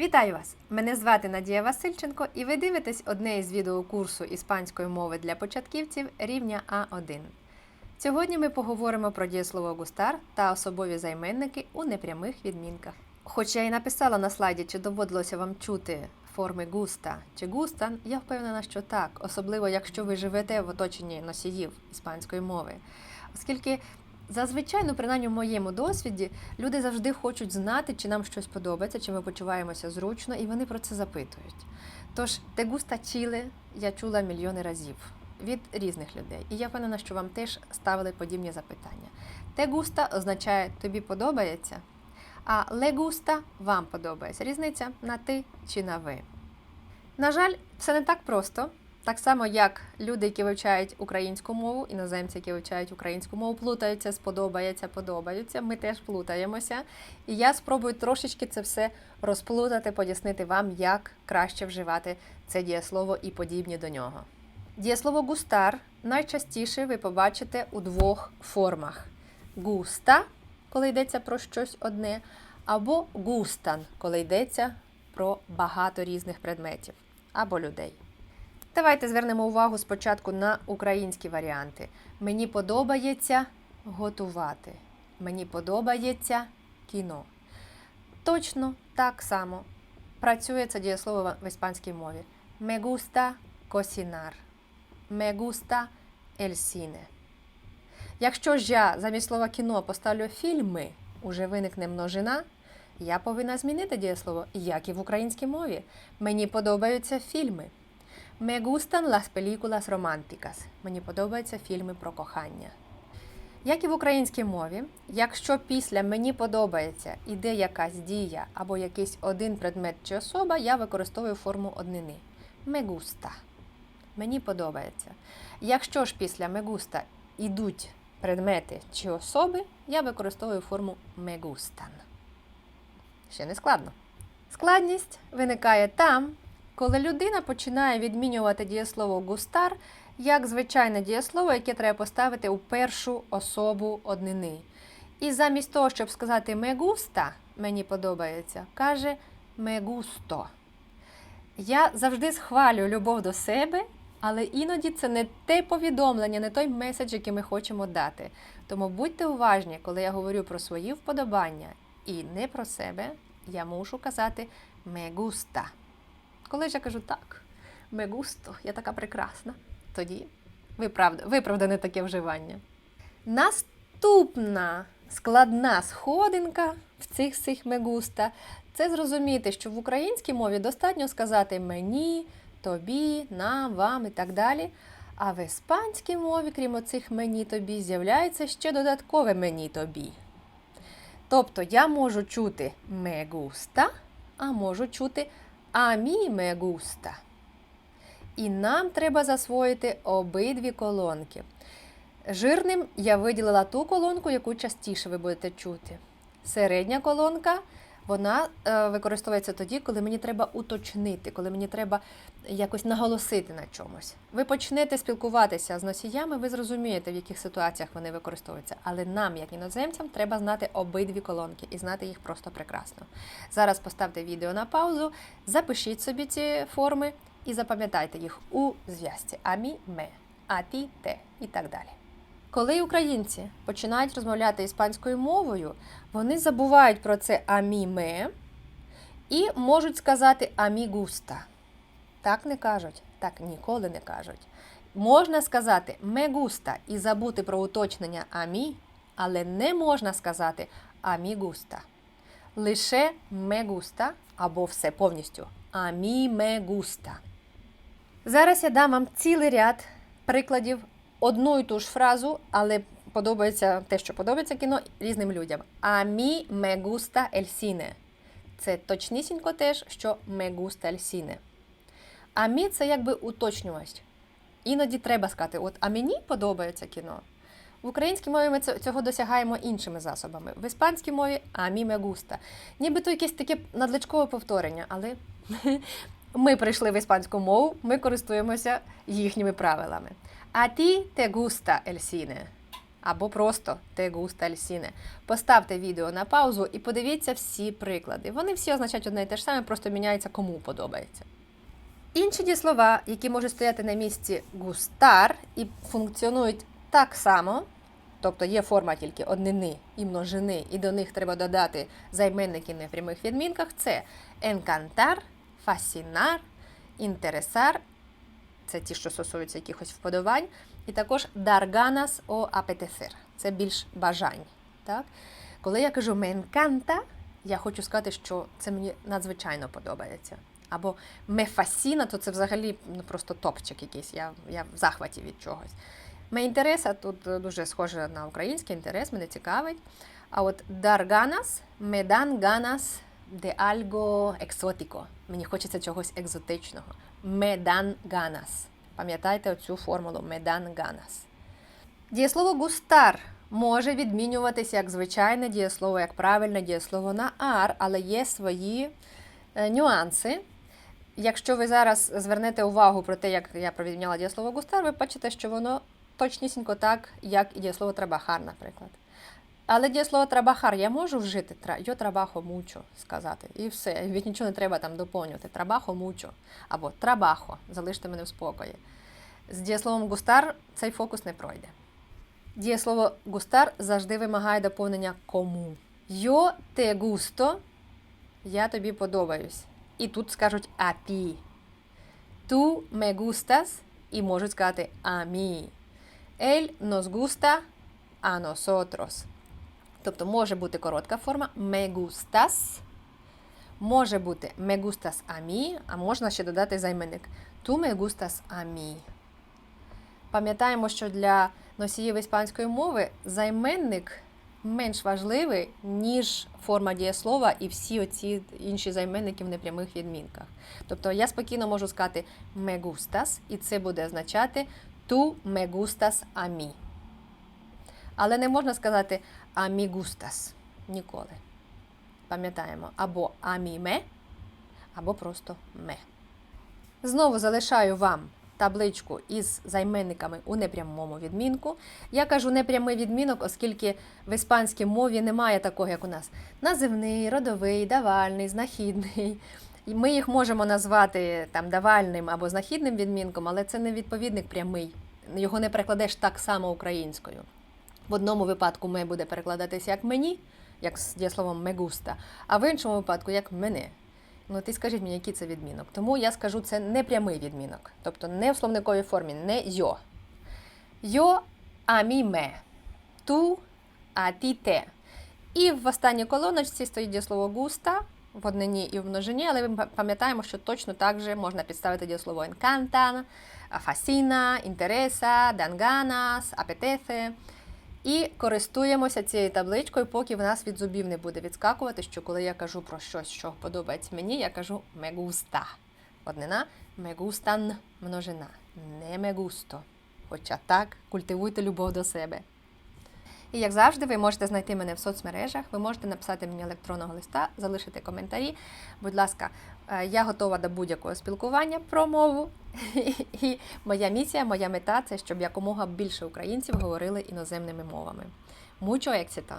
Вітаю вас! Мене звати Надія Васильченко, і ви дивитесь одне із відеокурсу іспанської мови для початківців рівня А1. Сьогодні ми поговоримо про дієслово густар та особові займенники у непрямих відмінках. Хоч я і написала на слайді, чи доводилося вам чути форми густа чи густан, я впевнена, що так, особливо якщо ви живете в оточенні носіїв іспанської мови. Оскільки Зазвичай, ну принаймні в моєму досвіді, люди завжди хочуть знати, чи нам щось подобається, чи ми почуваємося зручно, і вони про це запитують. Тож те густа чіле я чула мільйони разів від різних людей. І я впевнена, що вам теж ставили подібні запитання. Те густа означає тобі подобається, а ле густа вам подобається. Різниця на ти чи на ви. На жаль, все не так просто. Так само, як люди, які вивчають українську мову, іноземці, які вивчають українську мову, плутаються, сподобається, подобаються. Ми теж плутаємося. І я спробую трошечки це все розплутати, пояснити вам, як краще вживати це дієслово і подібні до нього. Дієслово густар найчастіше ви побачите у двох формах: густа, коли йдеться про щось одне, або густан, коли йдеться про багато різних предметів або людей. Давайте звернемо увагу спочатку на українські варіанти. Мені подобається готувати. Мені подобається кіно. Точно так само працює це дієслово в іспанській мові. Me gusta cocinar. Me gusta el cine. Якщо ж я замість слова кіно поставлю фільми, уже виникне множина, я повинна змінити дієслово, як і в українській мові. Мені подобаються фільми. Me gustan las películas románticas. Мені подобаються фільми про кохання. Як і в українській мові, якщо після мені подобається іде якась дія або якийсь один предмет чи особа, я використовую форму однини. Me gusta. Мені подобається. Якщо ж після me gusta ідуть предмети чи особи, я використовую форму me gustan. Ще не складно. Складність виникає там, коли людина починає відмінювати дієслово густар як звичайне дієслово, яке треба поставити у першу особу однини. І замість того, щоб сказати «me gusta», мені подобається, каже «me gusto». Я завжди схвалюю любов до себе, але іноді це не те повідомлення, не той меседж, який ми хочемо дати. Тому будьте уважні, коли я говорю про свої вподобання і не про себе, я мушу казати «me gusta». Коли ж я кажу так, «me gusto», я така прекрасна, тоді виправдане таке вживання. Наступна складна сходинка в цих всіх мегуста це зрозуміти, що в українській мові достатньо сказати мені, тобі, нам, вам і так далі. А в іспанській мові, крім оцих мені тобі, з'являється ще додаткове мені тобі. Тобто я можу чути gusta, а можу чути a мі ме густа. І нам треба засвоїти обидві колонки. Жирним я виділила ту колонку, яку частіше ви будете чути. Середня колонка вона е, використовується тоді, коли мені треба уточнити, коли мені треба якось наголосити на чомусь. Ви почнете спілкуватися з носіями, ви зрозумієте, в яких ситуаціях вони використовуються. Але нам, як іноземцям, треба знати обидві колонки і знати їх просто прекрасно. Зараз поставте відео на паузу, запишіть собі ці форми і запам'ятайте їх у зв'язці амі, ме, а ті, те і так далі. Коли українці починають розмовляти іспанською мовою, вони забувають про це амі ме і можуть сказати амі густа. Так не кажуть, так ніколи не кажуть. Можна сказати ме густа і забути про уточнення амі, але не можна сказати амі густа. Лише ме густа або все повністю амі ме густа. Зараз я дам вам цілий ряд прикладів одну і ту ж фразу, але подобається те, що подобається кіно різним людям. А мі me gusta el cine. Це точнісінько теж, що me gusta el cine. А мі це якби уточнювач. Іноді треба сказати, от а мені подобається кіно. В українській мові ми цього досягаємо іншими засобами. В іспанській мові амі me gusta. Нібито якесь таке надличкове повторення, але ми прийшли в іспанську мову, ми користуємося їхніми правилами. А ті те густа ель сіне. або просто gusta el cine. Поставте відео на паузу і подивіться всі приклади. Вони всі означають одне і те ж саме, просто міняється кому подобається. Інші дієслова, які можуть стояти на місці густар і функціонують так само, тобто є форма тільки однини і множини, і до них треба додати займенники в непрямих відмінках, це encantar, fascinar, interesar, це ті, що стосуються якихось вподобань, і також dar ganas o це більш бажань. Так? Коли я кажу encanta, я хочу сказати, що це мені надзвичайно подобається. Або me fascina, то це взагалі ну, просто топчик якийсь, я, я в захваті від чогось. Me інтереса тут е, дуже схоже на український інтерес, мене цікавить. А от dan ganas de algo exótico. Мені хочеться чогось екзотичного. Dan ganas. Пам'ятайте оцю формулу dan ganas. Дієслово густар може відмінюватися як звичайне дієслово, як правильне дієслово на ар, але є свої е, нюанси. Якщо ви зараз звернете увагу про те, як я провідміняла дієслово густар, ви бачите, що воно точнісінько так, як і дієслово трабахар, наприклад. Але дієслово трабахар я можу вжити «тра- yo trabajo mucho сказати. І все. Від нічого не треба там доповнювати. Trabajo mucho. Або трабахо. Залиште мене в спокої. З дієсловом густар цей фокус не пройде. Дієслово густар завжди вимагає доповнення кому. Yo te gusto, я тобі подобаюсь. І тут скажуть ti. Tú me gustas, і можуть сказати mí. Él nos gusta a nosotros. Тобто може бути коротка форма me gustas, може бути me gustas a mí, а можна ще додати займенник tú me gustas a mí. Пам'ятаємо, що для носіїв іспанської мови займенник менш важливий, ніж форма дієслова і всі оці інші займенники в непрямих відмінках. Тобто я спокійно можу сказати me gustas, і це буде означати tú me gustas a mí. Але не можна сказати mí gustas ніколи. Пам'ятаємо, або a mí me, або просто me. Знову залишаю вам табличку із займенниками у непрямому відмінку. Я кажу непрямий відмінок, оскільки в іспанській мові немає такого, як у нас. Називний, родовий, давальний, знахідний. Ми їх можемо назвати там давальним або знахідним відмінком, але це не відповідник прямий. Його не перекладеш так само українською. В одному випадку ми буде перекладатися як мені, як з дієсловом мегуста, а в іншому випадку як мене. Ну, ти скажіть мені, який це відмінок. Тому я скажу, це не прямий відмінок. Тобто не в словниковій формі, не йо. Йо а мі ме. Ту а ті те. І в останній колоночці стоїть дієслово густа в однині і в множині, але ми пам'ятаємо, що точно так же можна підставити дієслово encantan, fascina, interesa, dan ganas, apetece. І користуємося цією табличкою, поки в нас від зубів не буде відскакувати, що коли я кажу про щось, що подобається мені, я кажу me gusta. Однина me множина. Не gusto. Хоча так, культивуйте любов до себе. І як завжди, ви можете знайти мене в соцмережах, ви можете написати мені електронного листа, залишити коментарі. Будь ласка, я готова до будь-якого спілкування про мову. І моя місія, моя мета це щоб якомога більше українців говорили іноземними мовами. Mucho éxito!